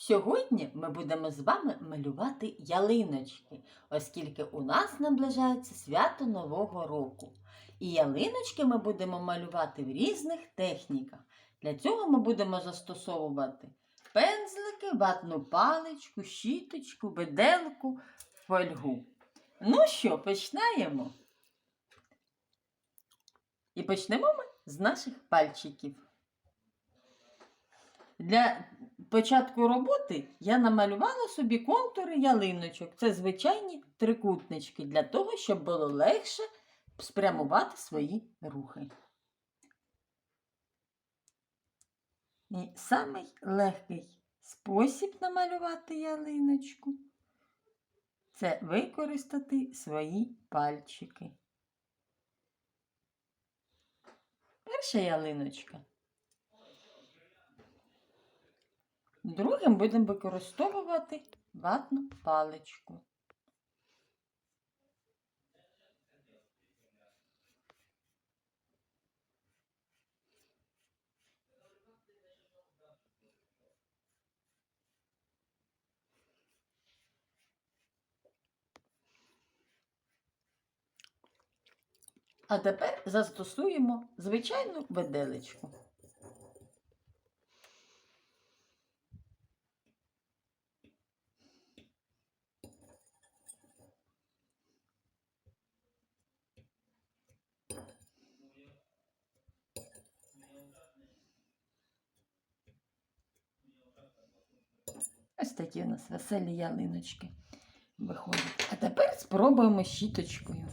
Сьогодні ми будемо з вами малювати ялиночки, оскільки у нас наближається свято Нового року. І ялиночки ми будемо малювати в різних техніках. Для цього ми будемо застосовувати пензлики, ватну паличку, щіточку, виделку, фольгу. Ну що, починаємо? І почнемо ми з наших пальчиків. Для початку роботи я намалювала собі контури ялиночок. Це звичайні трикутнички для того, щоб було легше спрямувати свої рухи. І самий легкий спосіб намалювати ялиночку це використати свої пальчики. Перша ялиночка. Другим будемо використовувати ватну паличку. А тепер застосуємо звичайну виделечку. Ось такі у нас веселі ялиночки виходять. А тепер спробуємо щіточкою.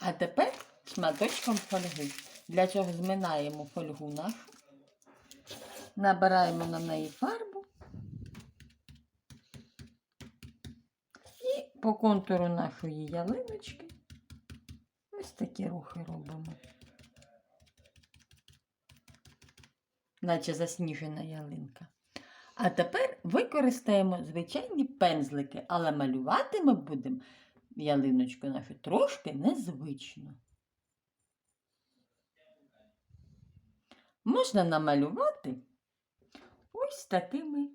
А тепер шматочком фольги. Для чого зминаємо фольгу нашу, набираємо на неї фарбу і по контуру нашої ялиночки ось такі рухи робимо. Наче засніжена ялинка. А тепер використаємо звичайні пензлики, але малювати ми будемо ялиночку нашу трошки незвично. Можна намалювати ось такими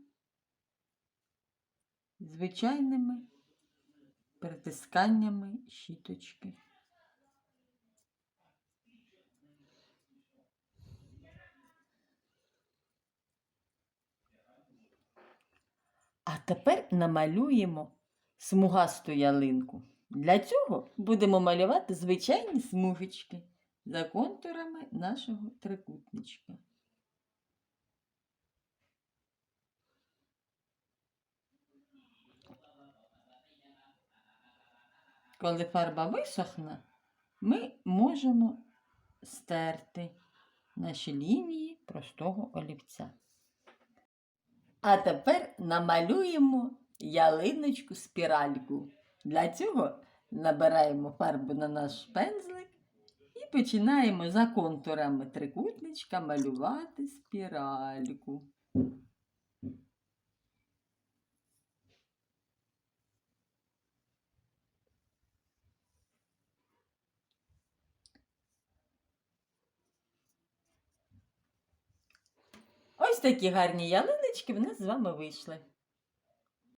звичайними притисканнями щіточки. А тепер намалюємо смугасту ялинку. Для цього будемо малювати звичайні смужечки за контурами нашого трикутничка. Коли фарба висохне, ми можемо стерти наші лінії простого олівця. А тепер намалюємо ялиночку спіральку. Для цього набираємо фарбу на наш пензлик і починаємо за контурами трикутничка малювати спіральку. Такі гарні ялиночки в нас з вами вийшли.